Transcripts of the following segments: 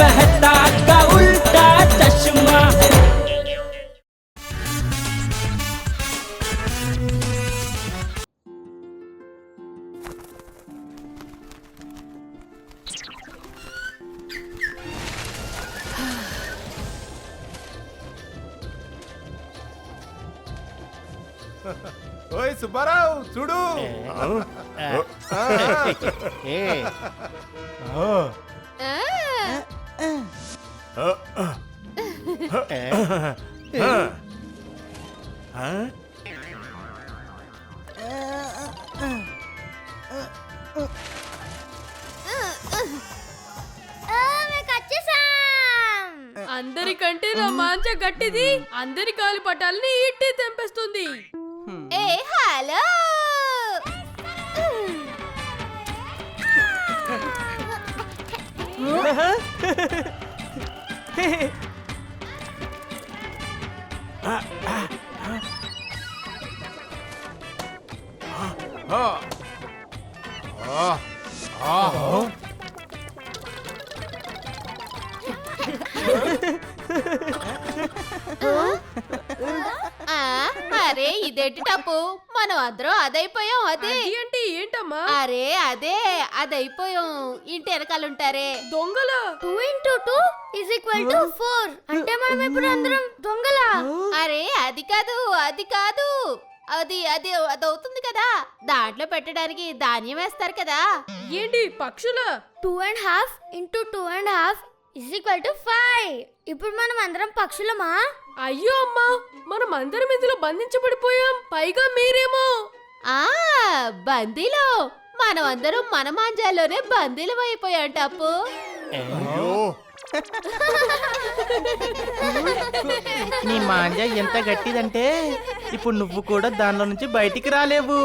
मेहता का उल्टा चश्मा ఓయ్ సుబ్బారావు చూడు అందరికంటే నా మాంచ గట్టిది. అందరి కాలి పటాలని ఇట్టి తెంపేస్తుంది. ఏ హలో! అరే ఇదేంటి టప్పు? మనం అందరం అదైపోయాం అదే. అది అరే అదే అదైపోయాం. ఇంటి వెనకాలంటారే. దొంగల? Two into two is equal to four అంటే మనం ఇప్పుడు అందరం దొంగలా? అరే అది కాదు అది కాదు. అది అది అది అవుతుంది కదా. దాంట్లో పెట్టడానికి ధాన్యం వేస్తారు కదా. ఏంటి పక్షుల? Two and half into two and half is equal to five ఇప్పుడు మనం అందరం పక్షులమా? అయ్యో అమ్మా మనం అందరం ఇందులో బంధించబడిపోయాం. పైగా మీరేమో. ఆ బందీలో. మనం అందరం మన మాంజాలోనే బందీలం అయిపోయాం టప్పు. అయ్యో. నీ మాంజ ఎంత గట్టిదంటే ఇప్పుడు నువ్వు కూడా దానిలో నుంచి బయటికి రాలేవు.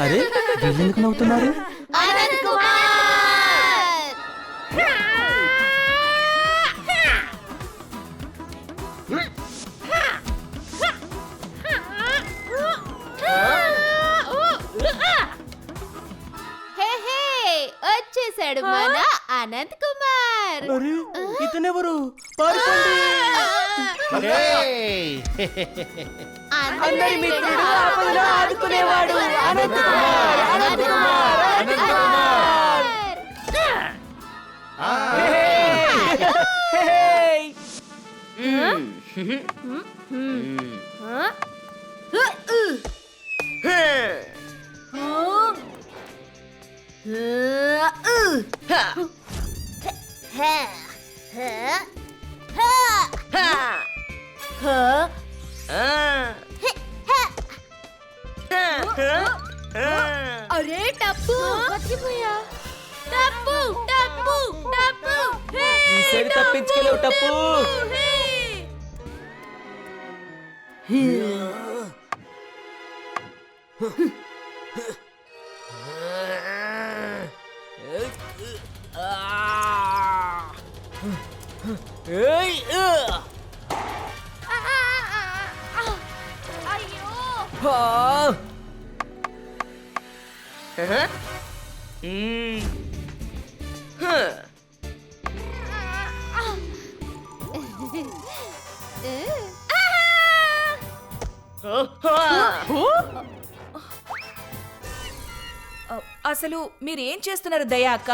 అరే ఎందుకు నవ్వుతున్నారు? వచ్చేసాడు మన అనంత్ కుమార్. అరే ఇతనెవరు? పారిపోండి! అందరి మిత్రుడు ఆపదలో ఆదుకునేవాడు అనంత్ కుమార్. అనంత్ కుమార్. అనంత్ కుమార్. అరే టప్పు మర్చిపోయా టప్పు టప్పు టప్పు హే, ఈసారి తప్పించుకెళ్ళవు టప్పు 으아! 으이, 으! 아, 아, 아, 아, 아이요. 아! 에헤? 음. 흥. 아, 아. 으, 아하! 어? 아! అసలు మీరేం చేస్తున్నారు దయాక?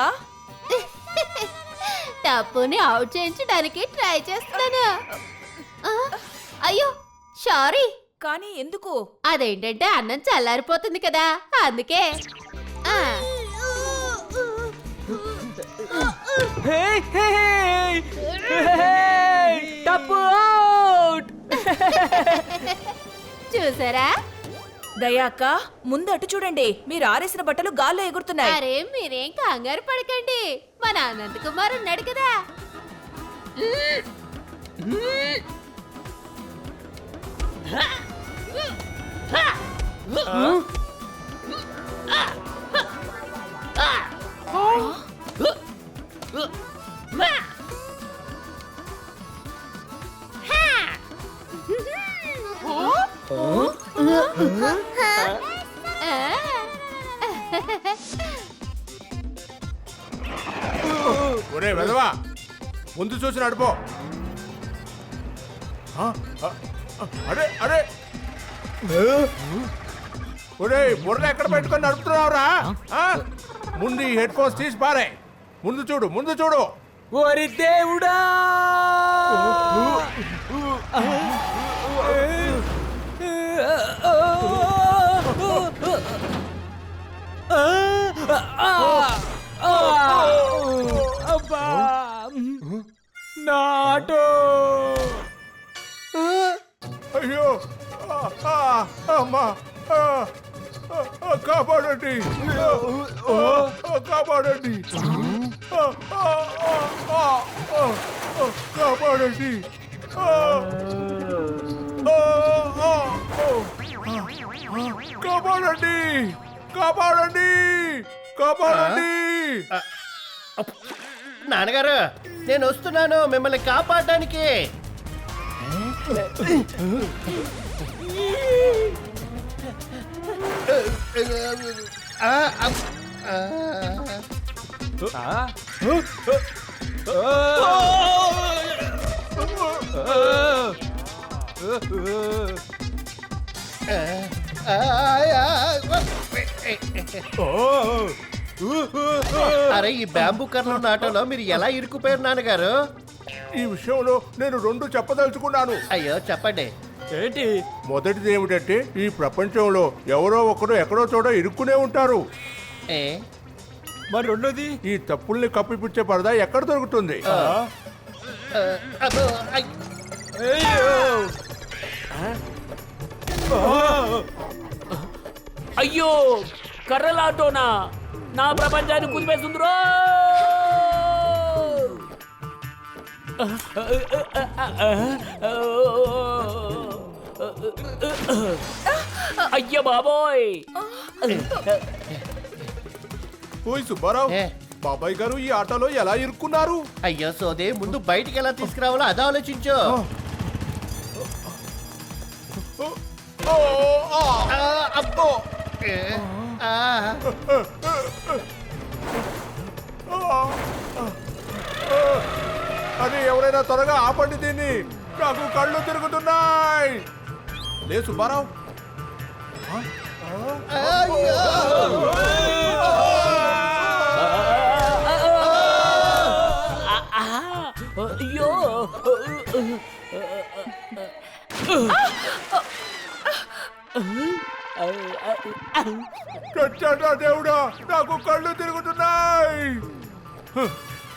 టప్పుని అవుట్ చేయించడానికి ట్రై చేస్తున్నాను. ఆ, అయ్యో సారీ. కానీ ఎందుకు? అదేంటంటే అన్నం చల్లారిపోతుంది కదా అందుకే. చూసారా? దయాక ముందు అటు చూడండి. మీరు ఆరేసిన బట్టలు గాల్లో ఎగురుతున్నాయి. అరే మీరేం కంగారు పడకండి. మన అనంత్ కుమార్ ఉన్నాడు కదా. ముందు చూసి నడుపో అరే అరే. ఒరే బుర్ర ఎక్కడ పెట్టుకొని నడుపుతున్నావురా? ఆ? ముందు ఈ హెడ్ ఫోన్స్ తీసి పారే. ముందు చూడు ముందు చూడు. ఓరి దేవుడా! కాపాడండి. కాపాడండి. కాపాడండి. కాపాడండి. కాపాడండి. కాపాడండి. నాన్నగారు నేను వస్తున్నాను. మిమ్మల్ని ఆ, అరే ఈ బ్యాంబూ కర్రలు నాటంలో మీరు ఎలా ఇరుక్కుపోయారు నాన్నగారు? ఈ విషయంలో నేను రెండు చెప్పదలుచుకున్నాను. అయ్యో చెప్పండి. ఏంటి? మొదటిది ఏమిటంటే ఈ ప్రపంచంలో ఎవరో ఒకరు ఎక్కడో చోట ఇరుక్కునే ఉంటారు. ఏ? మరి రెండోది? ఈ తప్పుల్ని కప్పిపుచ్చే పరదా ఎక్కడ దొరుకుతుంది? ఆ, అబ్బో, ఐ, అయ్యో! కర్రలాటోనా? నా ప్రపంచాన్ని కుదిపేస్తుందిరో! అయ్య బాబోయ్ ఓయ్ సుబ్బారావు ఏ. బాబాయ్ గారు ఈ ఆటలో ఎలా ఇరుక్కున్నారు? అయ్యో సోదే ముందు బయటికి ఎలా తీసుకురావాలో అది ఆలోచించు. ఓ, ఆ, ఆ, అబ్బో! ఏ, ఆ, ఆ, ఆ. అది ఎవరైనా త్వరగా ఆపండి దీన్ని. నాకు కళ్ళు తిరుగుతున్నాయి. లే సుబ్బారావు. అయ్యో. చచ్చాడా దేవుడా? నాకు కళ్ళు తిరుగుతున్నాయి.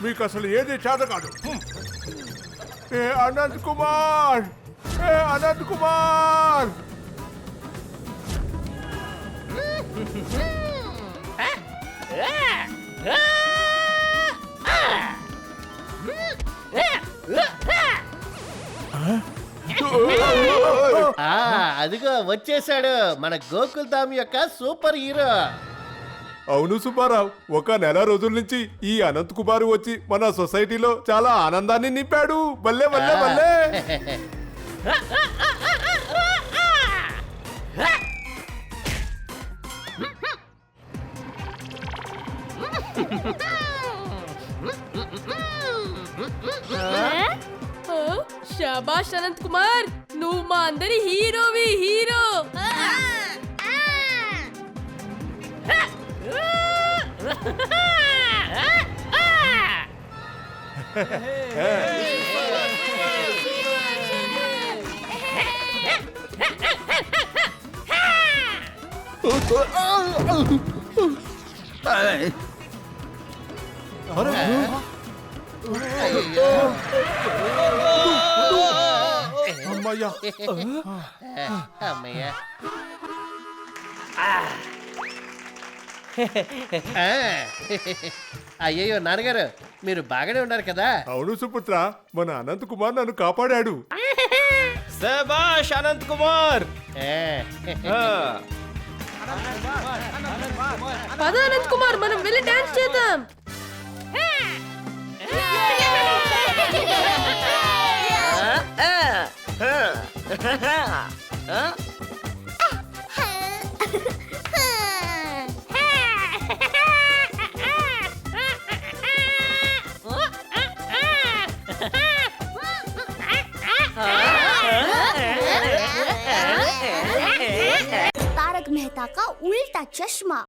మీకు అసలు ఏది చేత కాదు. ఏ అనంత్ కుమార్. ఏ అనంత్ కుమార్ ఆ, అదిగో వచ్చేసాడు మన గోకుల్ ధామ్ యొక్క సూపర్ హీరో. అవును సుబ్బారావు ఒక నెల రోజుల నుంచి ఈ అనంత్ కుమార్ వచ్చి మన సొసైటీలో చాలా ఆనందాన్ని నింపాడు. బల్లే బల్లే బల్లే ఆ, శాబాష్ అనంత్ కుమార్ నువ్వు మా అందరి హీరోవి హీరో అయ్యో. అమ్మయ్యా. అయ్యయ్యో నాన్నగారు మీరు బాగానే ఉన్నారు కదా? అవును సుపుత్ర మన అనంత్ కుమార్ నన్ను కాపాడాడు. శబాష్ అనంత్ కుమార్. పద అనంత్ కుమార్ మనం వెళ్ళి డాన్స్ చేద్దాం का उल्टा चश्मा